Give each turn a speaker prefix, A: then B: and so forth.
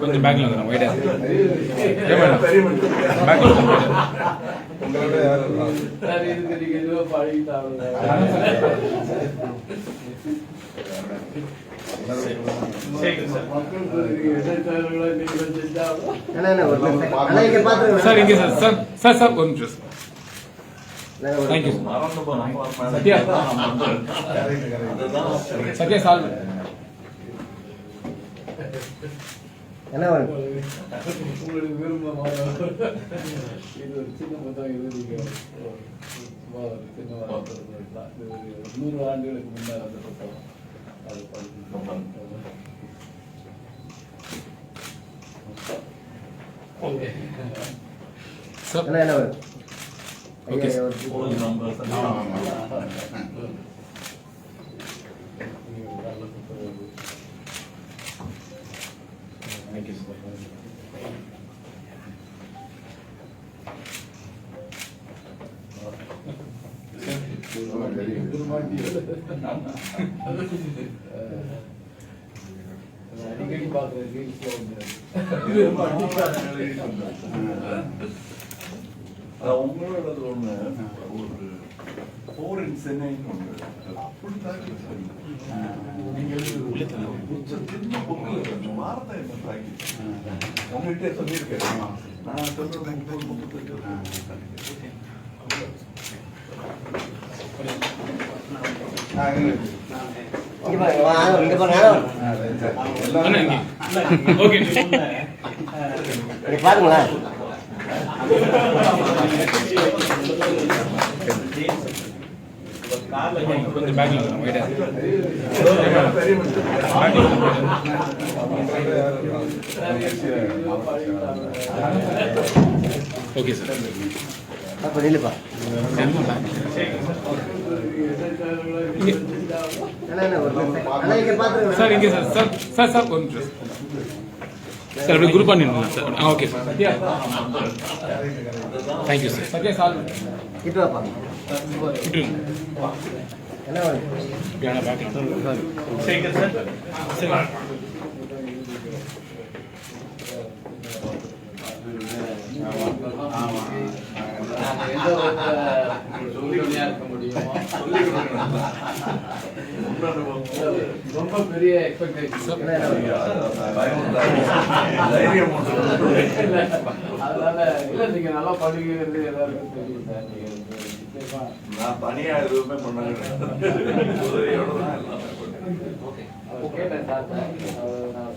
A: கொஞ்சம் பேக்ல வந்துடும் பேக்ல
B: சார்
C: இங்க
A: சார் சார் சார் சார் ஒரு நிமிஷம் தேங்க்யூ.
D: மறந்து போனோம்.
A: சத்யா. சால்வ்
B: உங்களுக்கு இது ஒரு சின்ன நூறு ஆண்டுகளுக்கு முன்னால் அந்த அது படிச்சு okay
A: sir
C: அண்ணா, அண்ணா, ஒரு-
A: ஓகே,
C: ஐயா,
A: சார்.
C: ஒரு-
D: ஃபோன் நம்பர்
A: தேங்க்யூ சார்
B: அடிக்கடி பார்க்குற ரீல்ஸ்ல வந்து
D: அது உங்களோடது ஒண்ணு. ஒரு போரின் சென்னைன்னு ஒண்ணு. அப்படித்தான் இருக்கு. நீங்க கொஞ்சம் சின்ன பொங்கல் கொஞ்சம் வார்த்தை என்ன தாக்கி உங்ககிட்ட சொல்லியிருக்கேன். நான் சொல்றது முப்பது
E: உங்களோட யாரும்
A: ஓகே சார்
C: அப்ப நில்லுப்பா.
A: சார் இங்கே சார் சார் சார் சார் ஒரு நிமிஷம் சார் அப்படியே குரூப் பண்ணிடலாம் sir ah okay sir thank you sir Sathya solve
C: இட்டு வாப்பா.
B: இருக்க முடியுமோ? ரொம்ப பெரிய எக்ஸ்பெக்டேஷன். அதனால இல்ல நீங்க நல்லா படிக்கிறது எல்லாருக்கும் தெரியும் சார் நீங்க
D: நான் தனியா எதுவுமே பண்ண பண்ணேன்.
B: ஓகே நான் சார். நான்